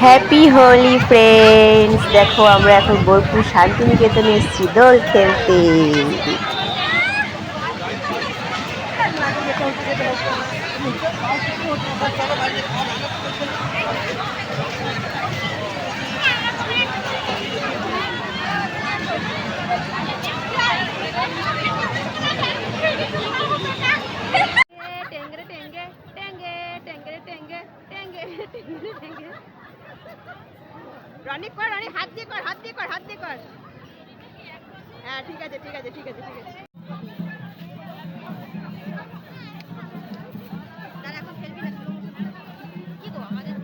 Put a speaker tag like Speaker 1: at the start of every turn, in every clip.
Speaker 1: Happy Holi friends দেখো আমরা এখন বোলপুর শান্তিনিকেতনে এসেছি দোল খেলতে।
Speaker 2: টেঙ্গে রনি কর রনি হাত দিয়ে কর হাত দিয়ে কর হাত দিয়ে কর। হ্যাঁ ঠিক আছে ঠিক আছে ঠিক আছে ঠিক আছে। না, slow motion। কি গো, আমাদের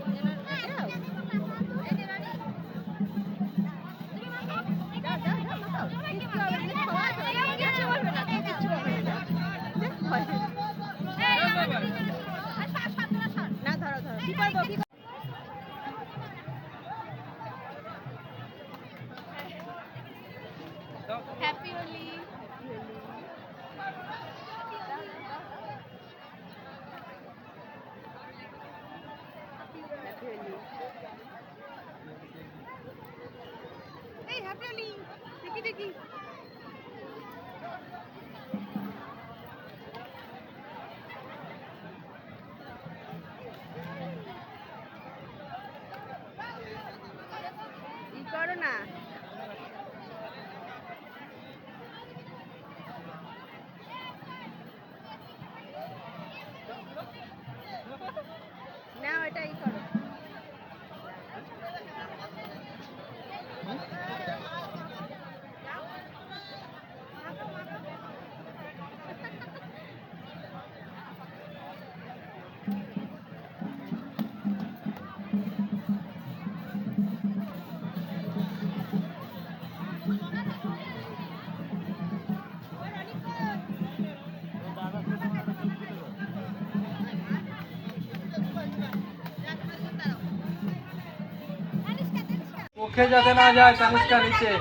Speaker 2: हैप्पी होली हैप्पी होली देखी देखी
Speaker 3: মুখে যাতে না যায় তানিষ্কা নিচে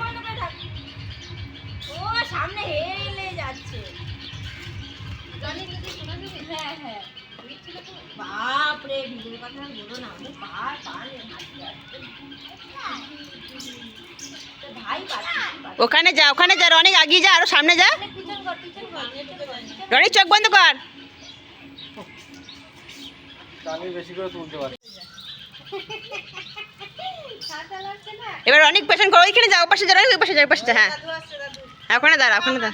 Speaker 2: ও সামনে হেলে যাচ্ছে জনি দিদি শুনে দিদি হ্যাঁ হ্যাঁ
Speaker 1: ওখানে যা ওখানে যা অনেক এগিয়ে যা আরও সামনে যা। রনি চোখ বন্ধ কর। এবার অনেক পেশেন্ট করো ওইখানে যাও পাশে যা ওই পাশে যা হ্যাঁ। পাশে যা হ্যাঁ। ওখানে দাঁড়া ওখানে দাঁড়া।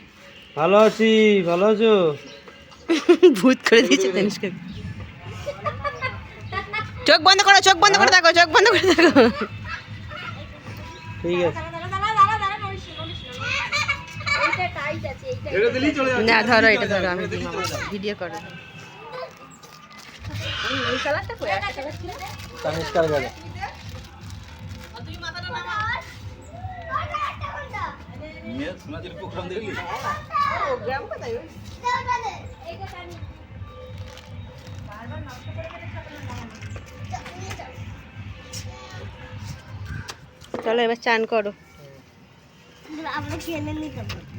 Speaker 2: ভালো
Speaker 3: আছি ভালো আছো?
Speaker 1: ভূত করে দিয়েছে তনিষ্কা। চোখ বন্ধ করো চোখ বন্ধ করে থাকো চোখ বন্ধ করে থাকো
Speaker 3: ঠিক আছে।
Speaker 2: না
Speaker 1: ধরো এটা ধরো আমি ভিডিও করো।
Speaker 2: মাথাটা
Speaker 1: চলো এবার চান করো।
Speaker 2: আমরা খেয়ে নিতে পারব